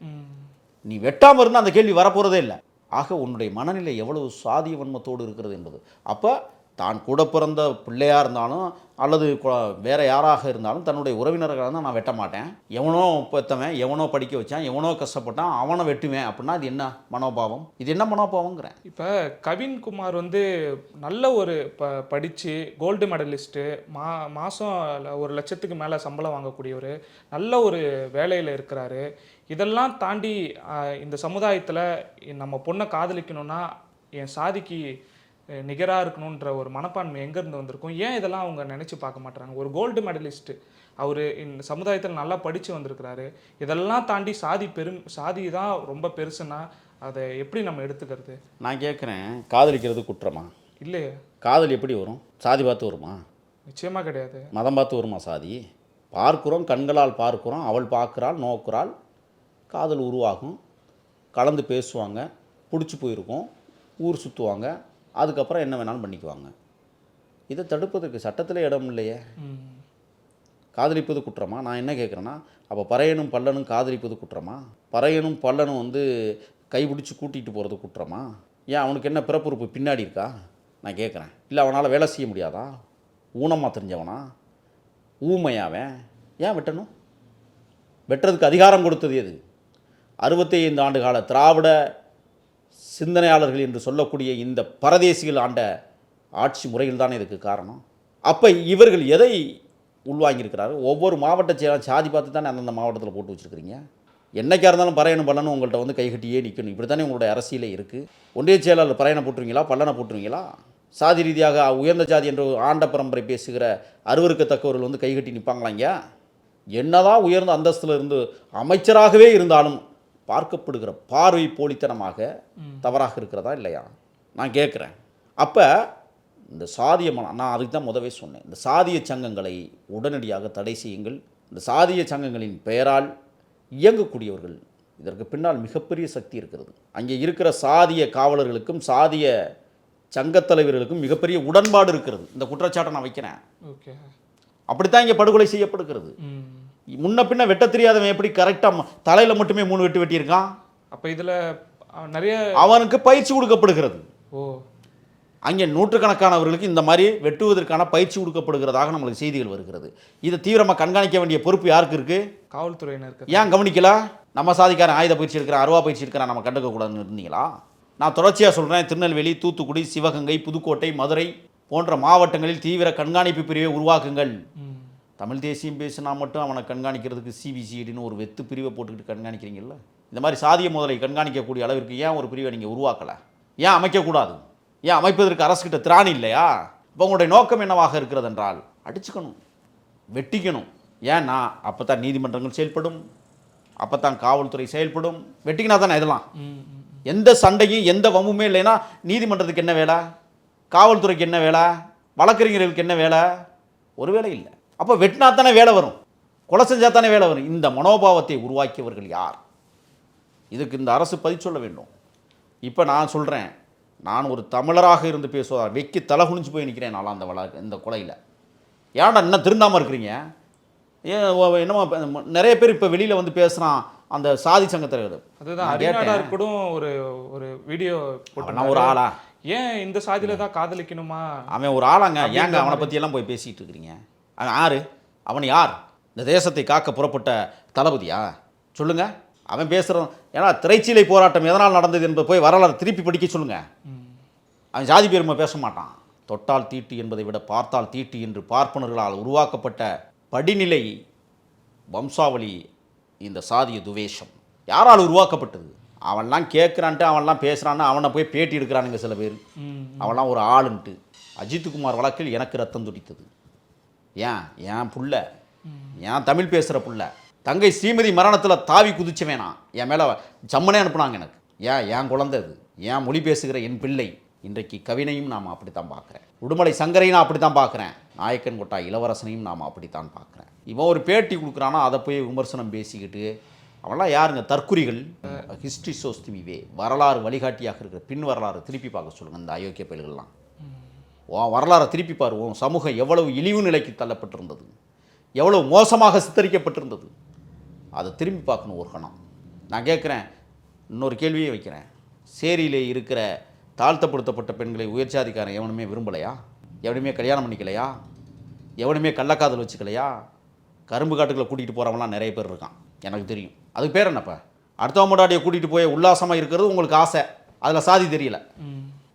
நீ வெட்டாமல் இருந்தால் அந்த கேள்வி வரப்போகிறதே இல்லை. ஆக உன்னுடைய மனநிலை எவ்வளவு சாதிய வன்மத்தோடு இருக்கிறது என்பது. அப்போ தான் கூட பிறந்த பிள்ளையாக இருந்தாலும் அல்லது வேறு யாராக இருந்தாலும் தன்னுடைய உறவினர்களாக இருந்தால் நான் வெட்ட மாட்டேன். எவனோ பெற்றவன் எவனோ படிக்க வச்சான் எவனோ கஷ்டப்பட்டான் அவனை வெட்டுவேன் அப்படின்னா இது என்ன மனோபாவம்? இது என்ன மனோபாவங்கிறேன் இப்போ கவின் குமார் வந்து நல்ல ஒரு ப படித்து கோல்டு மெடலிஸ்ட்டு மா மாதம் ஒரு லட்சத்துக்கு மேலே சம்பளம் வாங்கக்கூடியவர் நல்ல ஒரு வேலையில் இருக்கிறாரு. இதெல்லாம் தாண்டி இந்த சமுதாயத்தில் நம்ம பொண்ணை காதலிக்கணும்னா என் சாதிக்கு நிகராக இருக்கணுன்ற ஒரு மனப்பான்மை எங்கேருந்து வந்திருக்கும்? ஏன் இதெல்லாம் அவங்க நினச்சி பார்க்க மாட்றாங்க? ஒரு கோல்டு மெடலிஸ்ட்டு அவர் இந்த சமுதாயத்தில் நல்லா படித்து வந்திருக்கிறாரு. இதெல்லாம் தாண்டி சாதி பெரும் சாதி தான் ரொம்ப பெருசுன்னா அதை எப்படி நம்ம எடுத்துக்கிறது? நான் கேட்குறேன் காதலிக்கிறது குற்றமா? இல்லையே. காதல் எப்படி வரும்? சாதி பார்த்து வருமா? நிச்சயமா கிடையாது. மதம் பார்த்து வருமா சாதி? பார்க்கிறோம் கண்களால் பார்க்கிறோம் அவள் பார்க்குறாள் நோக்குறாள் காதல் உருவாகும். கலந்து பேசுவாங்க பிடிச்சி போயிருக்கும் ஊர் சுற்றுவாங்க அதுக்கப்புறம் என்ன வேணாலும் பண்ணிக்குவாங்க. இதை தடுப்பதற்கு சட்டத்தில் இடம் இல்லையே. காதலிப்பது குற்றமா? நான் என்ன கேட்குறேன்னா அப்போ பறையனும் பல்லனும் காதலிப்பது குற்றமா? பறையனும் பல்லனும் வந்து கைபிடிச்சு கூட்டிகிட்டு போகிறது குற்றமா? ஏன் அவனுக்கு என்ன பிறப்புறுப்பு பின்னாடி இருக்கா? நான் கேட்குறேன். இல்லை அவனால் வேலை செய்ய முடியாதா? ஊனமாக தெரிஞ்சவனா? ஊமையாவன் ஏன் வெட்டணும்? வெட்டுறதுக்கு அதிகாரம் கொடுத்தது எது? அறுபத்தி ஐந்து ஆண்டு கால திராவிட சிந்தனையாளர்கள் என்று சொல்லக்கூடிய இந்த பரதேசிகள் ஆண்ட ஆட்சி முறையில் தானே இதுக்கு காரணம். அப்போ இவர்கள் எதை உள்வாங்கியிருக்கிறாரு ஒவ்வொரு மாவட்ட செயலாளர் சாதி பார்த்து தானே அந்தந்த மாவட்டத்தில் போட்டு வச்சுருக்கிறீங்க. என்றைக்காக இருந்தாலும் பறையணும் பல்லனும் உங்கள்கிட்ட வந்து கைகட்டியே நிற்கணும் இப்படி தானே உங்களுடைய அரசியலே இருக்குது ஒன்றிய செயலாளர் பறையனை போட்டுருவீங்களா பல்லனை போட்டுருவீங்களா? சாதி ரீதியாக உயர்ந்த ஜாதி என்று ஆண்ட பரம்பரை பேசுகிற அருவருக்கத்தக்கவர்கள் வந்து கைகட்டி நிற்பாங்களாங்க என்னதான் உயர்ந்த அந்தஸ்தில் இருந்து அமைச்சராகவே இருந்தாலும் பார்க்கப்படுகிற பார்வை போலித்தனமாக தவறாக இருக்கிறதா இல்லையா? நான் கேட்குறேன். அப்போ இந்த சாதிய மனம் நான் அதுக்கு தான் முதவே சொன்னேன். இந்த சாதிய சங்கங்களை உடனடியாக தடை செய்யுங்கள். இந்த சாதிய சங்கங்களின் பெயரால் இயங்கக்கூடியவர்கள் இதற்கு பின்னால் மிகப்பெரிய சக்தி இருக்கிறது. அங்கே இருக்கிற சாதிய காவலர்களுக்கும் சாதிய சங்கத் தலைவர்களுக்கும் மிகப்பெரிய உடன்பாடு இருக்கிறது. இந்த குற்றச்சாட்டை நான் வைக்கிறேன். ஓகே. அப்படித்தான் இங்கே படுகொலை செய்யப்படுகிறது. முன்ன பின்ன வெட்ட தெரியாதவன் எப்படி கரெக்டாக தலையில் மட்டுமே மூணு வெட்டு வெட்டியிருக்கான்? அப்போ இதில் நிறைய அவனுக்கு பயிற்சி கொடுக்கப்படுகிறது. ஓ. அங்கே நூற்றுக்கணக்கானவர்களுக்கு இந்த மாதிரி வெட்டுவதற்கான பயிற்சி கொடுக்கப்படுகிறதாக நம்மளுக்கு செய்திகள் வருகிறது. இதை தீவிரமாக கண்காணிக்க வேண்டிய பொறுப்பு யாருக்கு இருக்குது காவல்துறையினருக்கு ஏன் கவனிக்கல? நம்ம சாதிக்காரன் ஆயுத பயிற்சி எடுக்கிறான் அருவா பயிற்சி எடுக்கிறான் நம்ம கண்டுக்கக்கூடாதுன்னு இருந்தீங்களா? நான் தொடர்ச்சியாக சொல்கிறேன் திருநெல்வேலி தூத்துக்குடி சிவகங்கை புதுக்கோட்டை மதுரை போன்ற மாவட்டங்களில் தீவிர கண்காணிப்பு பிரிவை உருவாக்குங்கள். தமிழ் தேசியம் பேசினா மட்டும் அவனை கண்காணிக்கிறதுக்கு சிபிசிஐடின்னு ஒரு வெத்து பிரிவை போட்டுக்கிட்டு கண்காணிக்கிறீங்கல்ல? இந்த மாதிரி சாதிய முதலை கண்காணிக்கக்கூடிய அளவிற்கு ஏன் ஒரு பிரிவை நீங்கள் உருவாக்கலை? ஏன் அமைக்கக்கூடாது? ஏன் அமைப்பதற்கு அரசுக்கிட்ட திராணி இல்லையா? இப்போ உங்களுடைய நோக்கம் என்னவாக இருக்கிறது என்றால் அடிச்சுக்கணும் வெட்டிக்கணும். ஏன்னா அப்போ தான் நீதிமன்றங்கள் செயல்படும் அப்போ தான் காவல்துறை செயல்படும். வெட்டிக்கினா தானே இதெல்லாம்? எந்த சண்டையும் எந்த வம்புமே இல்லைன்னா நீதிமன்றத்துக்கு என்ன வேலை? காவல்துறைக்கு என்ன வேலை? வழக்கறிஞர்களுக்கு என்ன வேலை? ஒரு வேலை இல்லை. அப்போ வெட்டினா தானே வேலை வரும். கொலை செஞ்சா தானே வேலை வரும். இந்த மனோபாவத்தை உருவாக்கியவர்கள் யார்? இதுக்கு இந்த அரசு பதில் சொல்ல வேண்டும். இப்போ நான் சொல்கிறேன் நான் ஒரு தமிழராக இருந்து பேசுவதா வெக்கி தலை குனிஞ்சு போய் நிற்கிறேன் நான் அந்த வழக்கு இந்த கொலையில். ஏன்டா இன்னும் திருந்தாமல் இருக்கிறீங்க? ஏன் என்னமோ நிறைய பேர் இப்போ வெளியில் வந்து பேசுகிறான் அந்த சாதி சங்கத்தில் அதுதான். அரிநாடார் கூட ஒரு ஒரு வீடியோ நான் ஒரு ஆளா? ஏன் இந்த சாதியில தான் காதலிக்கணுமா? அவன் ஒரு ஆளாங்க. ஏங்க அவனை பற்றியெல்லாம் போய் பேசிகிட்டு இருக்கிறீங்க? யார் அவன் யார்? இந்த தேசத்தை காக்க புறப்பட்ட தளபதியா? சொல்லுங்க. அவன் பேசுகிறான் ஏன்னா திரைச்சீலை போராட்டம் எதனால் நடந்தது என்பது போய் வரலாறு திருப்பி படிக்க சொல்லுங்க. ம் அவன் ஜாதி பெருமை பேச மாட்டான். தொட்டால் தீட்டு என்பதை விட பார்த்தால் தீட்டு என்று பார்ப்பனர்களால் உருவாக்கப்பட்ட படிநிலை வம்சாவளி இந்த சாதிய துவேஷம். யாரால் உருவாக்கப்பட்டது? அவன்லாம் கேட்குறான்ட்டு அவன்லாம் பேசுகிறான்னு அவனை போய் பேட்டி எடுக்கிறானுங்க சில பேர். அவன்லாம் ஒரு ஆளுன்ட்டு. அஜித்குமார் வழக்கில் எனக்கு ரத்தம் துடித்தது. ஏன்? என் புள்ள? ஏன் தமிழ் பேசுகிற புள்ள? தங்கை ஸ்ரீமதி மரணத்தில் தாவி குதிச்சவேனா என் மேலே ஜம்மனே அனுப்புனாங்க எனக்கு. ஏன்? என் குழந்தை அது? ஏன் மொழி பேசுகிற என் பிள்ளை? இன்றைக்கு கவினையும் நாம் அப்படித்தான் பார்க்குறேன். உடுமலை சங்கரையும் நான் அப்படி தான் பார்க்குறேன். நாயக்கன் கொட்டா இளவரசனையும் நாம் அப்படித்தான் பார்க்குறேன். இவன் ஒரு பேட்டி கொடுக்குறானா அதை போய் விமர்சனம் பேசிக்கிட்டு அவெல்லாம் யாருங்க? தற்குறிகள். ஹிஸ்ட்ரி சோஸ் வே வரலாறு வழிகாட்டியாக இருக்கிற பின் வரலாறு திருப்பி பார்க்க சொல்லுங்கள் இந்த அயோக்கிய பயில்கள்லாம். வரலாறை திருப்பி பாருவோம். சமூகம் எவ்வளவு இழிவு நிலைக்கு தள்ளப்பட்டிருந்தது. எவ்வளவு மோசமாக சித்தரிக்கப்பட்டிருந்தது. அதை திரும்பி பார்க்கணும் ஒரு கணம். நான் கேட்குறேன் இன்னொரு கேள்வியே வைக்கிறேன். சேரியிலே இருக்கிற தாழ்த்தப்படுத்தப்பட்ட பெண்களை உயர்ச்சாதிக்காரன் எவனுமே விரும்பலையா? எவனுமே கல்யாணம் பண்ணிக்கலையா? எவனுமே கள்ளக்காதல் வச்சுக்கலையா? கரும்பு காட்டுகளை கூட்டிகிட்டு போகிறவங்களாம் நிறைய பேர் இருக்கான். எனக்கு தெரியும். அதுக்கு பேர் என்னப்பா? அடுத்தவங்க முன்னாடியை கூட்டிகிட்டு போய் உல்லாசமாக இருக்கிறது உங்களுக்கு ஆசை. அதில் சாதி தெரியல.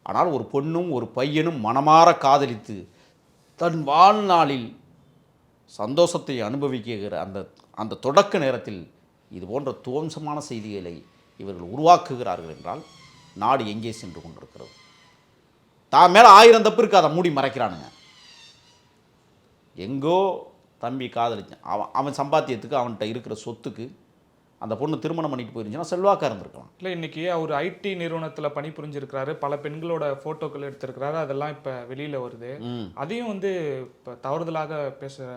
ஆனால் ஒரு பொண்ணும் ஒரு பையனும் மனமாற காதலித்து தன் வாழ்நாளில் சந்தோஷத்தை அனுபவிக்கிற அந்த அந்த தொடக்க நேரத்தில் இது போன்ற துவம்சமான செய்திகளை இவர்கள் உருவாக்குகிறார்கள் என்றால் நாடு எங்கே சென்று கொண்டிருக்கிறது? தான் மேலே ஆயிரம் தப்பு இருக்கு அதை மூடி மறைக்கிறானுங்க. எங்கோ தம்பி காதலிச்சான். அவன் அவன் சம்பாத்தியத்துக்கு அவன்கிட்ட இருக்கிற சொத்துக்கு அந்த பொண்ணு திருமணம் பண்ணிட்டு போயிருந்துச்சுன்னா செல்வாக்காக இருந்திருக்கலாம். இல்லை இன்னைக்கு அவர் ஐடி நிறுவனத்தில் பணிபுரிஞ்சிருக்கிறாரு பல பெண்களோட ஃபோட்டோக்கள் எடுத்திருக்கிறாரு அதெல்லாம் இப்போ வெளியில் வருது. அதையும் வந்து இப்போ தவறுதலாக பேசுகிற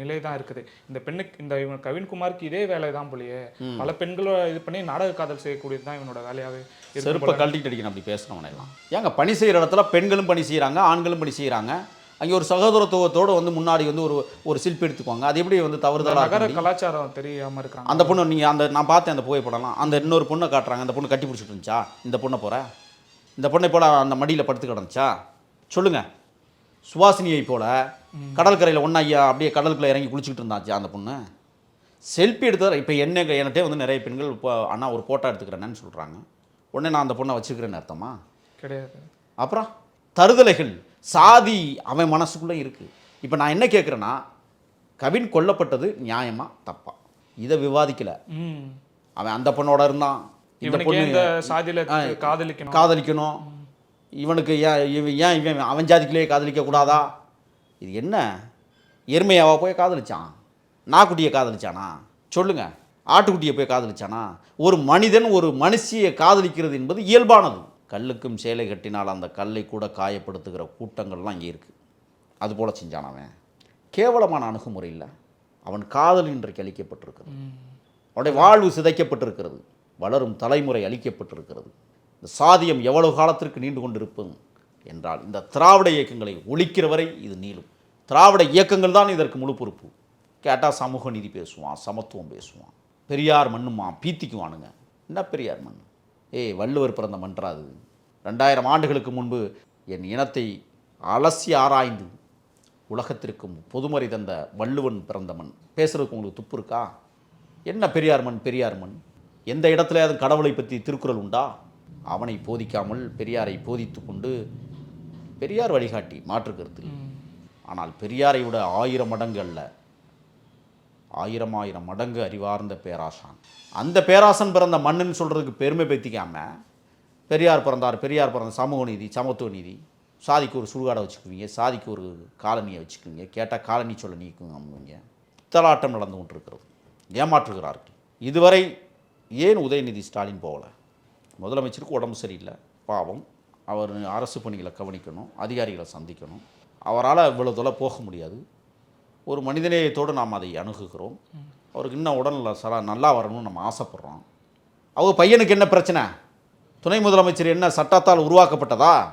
நிலை தான் இருக்குது. இந்த பெண்ணுக்கு இந்த இவன் கவின்குமாருக்கு இதே வேலை தான் போலயே பல பெண்களோட இது பண்ணி நாடக காதல் செய்யக்கூடியது தான் இவனோட வேலையாகவே செருப்பை. கழட்டிட்டு அடிக்கணும் அப்படி பேசுகிறவனை எல்லாம் ஏங்க பணி செய்கிற இடத்துல பெண்களும் பணி செய்கிறாங்க ஆண்களும் பணி செய்கிறாங்க அங்கே ஒரு சகோதரத்துவத்தோடு வந்து முன்னாடி வந்து ஒரு ஒரு சில்பி எடுத்துக்குவாங்க. அது எப்படி வந்து தவறுதலாக நகர? கலாச்சாரம் தெரியாம இருக்காங்க. அந்த பொண்ணு நீங்கள் அந்த நான் பார்த்தேன் அந்த புகைப்படம்லாம் அந்த இன்னொரு பொண்ணை காட்டுறாங்க. அந்த பொண்ணு கட்டி பிடிச்சிட்டு இருந்துச்சா? இந்த பொண்ணை போற? இந்த பொண்ணை போல அந்த மடியில் படுத்து கிடந்துச்சா? சொல்லுங்க. சுவாசினியை போல கடற்கரையில் ஒன்றா ஐயா அப்படியே கடலுக்குள்ள இறங்கி குளிச்சுக்கிட்டு இருந்தாச்சு அந்த பொண்ணு? செல்ஃபி எடுத்தது இப்போ என்ன என்கிட்டே வந்து நிறைய பெண்கள் இப்போ அண்ணா ஒரு ஃபோட்டோ எடுத்துக்கிறேன்னு சொல்கிறாங்க உடனே நான் அந்த பொண்ணை வச்சுக்கிறேன்னு அர்த்தமா? கிடையாது. அப்புறம் தருதலைகள். சாதி அவன் மனசுக்குள்ளே இருக்குது இப்போ நான் என்ன கேட்குறேன்னா கவின் கொல்லப்பட்டது நியாயமா? தப்பா. இதை விவாதிக்கல. அவன் அந்த பொண்ணோட இருந்தான். இந்த பொண்ணு சாதியில காதலிக்கணும்? காதலிக்கணும். இவனுக்கு ஏன் இவன் ஏன் இவன் அவன் ஜாதிக்குள்ளேயே காதலிக்க கூடாதா? இது என்ன? எருமையாவா போய் காதலிச்சான்? நாக்குட்டியை காதலிச்சானா? சொல்லுங்க. ஆட்டுக்குட்டியை போய் காதலிச்சானா? ஒரு மனிதன் ஒரு மனுஷியை காதலிக்கிறது என்பது இயல்பானது. கல்லுக்கும் சேலை கட்டினால் அந்த கல்லை கூட காயப்படுத்துகிற கூட்டங்கள்லாம் இங்கே இருக்குது அதுபோல் செஞ்சான் அவன். கேவலமான அணுகுமுறை இல்லை. அவன் காதல் இன்றைக்கு அளிக்கப்பட்டிருக்கிறது அவனுடைய வாழ்வு சிதைக்கப்பட்டிருக்கிறது. வளரும் தலைமுறை அளிக்கப்பட்டிருக்கிறது இந்த சாதியம் எவ்வளவு காலத்திற்கு நீண்டு கொண்டிருப்பது என்றால் இந்த திராவிட இயக்கங்களை ஒழிக்கிற வரை இது நீளும். திராவிட இயக்கங்கள் தான் இதற்கு முழு பொறுப்பு. கேட்டால் சமூக நீதி பேசுவான் சமத்துவம் பேசுவான். பெரியார் மண்ணுமா பீத்திக்குவானுங்க. என்ன பெரியார் மண் ஏய் வள்ளுவர் பிறந்த மன்றாது. ரெண்டாயிரம் ஆண்டுகளுக்கு முன்பு என் இனத்தை அலசி ஆராய்ந்து உலகத்திற்கும் பொதுமறை தந்த வள்ளுவன் பிறந்த மண். பேசுறதுக்கு உங்களுக்கு துப்பு இருக்கா? என்ன பெரியார் மண் பெரியார் மண்? எந்த இடத்துலயாவது கடவுளை பற்றி திருக்குறள் உண்டா? அவனை போதிக்காமல் பெரியாரை போதித்து கொண்டு பெரியார் வழிகாட்டி மாற்று கருத்து இல்லை. ஆனால் பெரியாரை விட ஆயிரம் மடங்கு அல்ல. ஆயிரம் ஆயிரம் மடங்கு அறிவார்ந்த பேராசான். அந்த பேராசன் பிறந்த மண்ணுன்னு சொல்கிறதுக்கு பெருமை பேத்திக்காமல் பெரியார் பிறந்தார் பெரியார் பிறந்த சமூக நீதி சமத்துவ நீதி சாதிக்கு ஒரு சுடுகாடை வச்சுக்குவீங்க சாதிக்கு ஒரு காலனியை வச்சுக்குவீங்க கேட்டால் காலனி சொல்ல நீக்குங்க பித்தலாட்டம் நடந்து கொண்டிருக்கிறது. ஏமாற்றுகிறார்கள் இதுவரை ஏன் உதயநிதி ஸ்டாலின் போகலை? முதலமைச்சருக்கு உடம்பு சரியில்லை. பாவம். அவர் அரசு பணிகளை கவனிக்கணும் அதிகாரிகளை சந்திக்கணும். அவரால் இவ்வளோ தூரம் போக முடியாது. ஒரு மனிதநேயத்தோடு நாம் அதை அணுகுகிறோம். அவருக்கு இன்னும் உடல்நல சரா நல்லா வரணும்னு நம்ம ஆசைப்படுறோம். அவர் பையனுக்கு என்ன பிரச்சனை? துணை முதலமைச்சர் என்ன சட்டத்தால் உருவாக்கப்பட்டதா?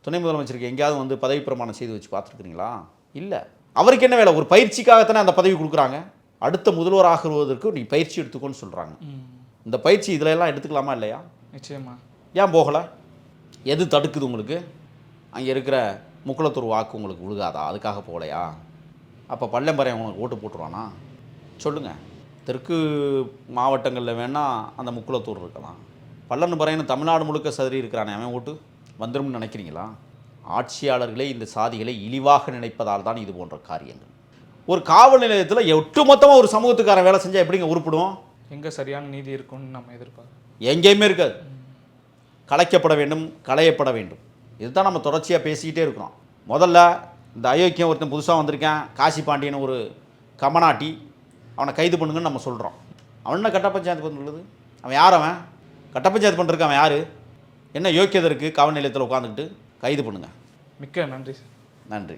துணை முதலமைச்சருக்கு எங்கேயாவது வந்து பதவி பிரமாணம் செய்து வச்சு பார்த்துருக்குறீங்களா? இல்லை. அவருக்கு என்ன வேலை? ஒரு பயிற்சிக்காகத்தானே அந்த பதவி கொடுக்குறாங்க. அடுத்த முதல்வர் ஆகுவதற்கு நீ பயிற்சி எடுத்துக்கோன்னு சொல்கிறாங்க இந்த பயிற்சி இதில் எல்லாம் எடுத்துக்கலாமா இல்லையா? நிச்சயமா. ஏன் போகலை? எது தடுக்குது உங்களுக்கு? அங்கே இருக்கிற முக்குளத்தூர் வாக்கு உங்களுக்கு விழுகாதா அதுக்காக போகலையா? அப்போ பள்ளம்பறையன் உங்களுக்கு ஓட்டு போட்டுருவானா? சொல்லுங்கள் தெற்கு மாவட்டங்களில் வேணால் அந்த முக்குளத்தூர் இருக்கலாம். பள்ளன்பறையன் தமிழ்நாடு முழுக்க சதுரி இருக்கிறானே அவன் ஓட்டு? வந்துரும்னு நினைக்கிறீங்களா? ஆட்சியாளர்களே இந்த சாதிகளை இழிவாக நினைப்பதால் தான் இது போன்ற காரியங்கள். ஒரு காவல் நிலையத்தில் ஒட்டுமொத்தமாக ஒரு சமூகத்துக்காரன் வேலை செஞ்சால் எப்படிங்க உருப்பிடுவோம் எங்கே சரியான நீதி இருக்கும்னு நம்ம எதிர்பார்க்கறோம். எங்கேயுமே இருக்காது. கலைக்கப்பட வேண்டும் களையப்பட வேண்டும். இதுதான் நம்ம தொடர்ச்சியாக பேசிக்கிட்டே இருக்கிறோம். முதல்ல இந்த அயோக்கியம் ஒருத்தன் புதுசாக வந்திருக்கான் காசி பாண்டியன் ஒரு கமநாட்டி அவனை கைது பண்ணுங்கன்னு நம்ம சொல்கிறோம் அவன் என்ன கட்ட பஞ்சாயத்து பண்ணுறது அவன் யார் அவன்? கட்ட பஞ்சாயத்து பண்ணுறதுக்கு அவன் யார்? என்ன யோக்கியதை இருக்குது காவல் நிலையத்தில் உட்காந்துக்கிட்டு கைது பண்ணுங்க. மிக்க நன்றி சார். நன்றி.